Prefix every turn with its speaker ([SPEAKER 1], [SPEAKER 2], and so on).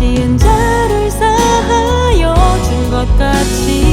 [SPEAKER 1] 지은 자를 사하여 준 것 같이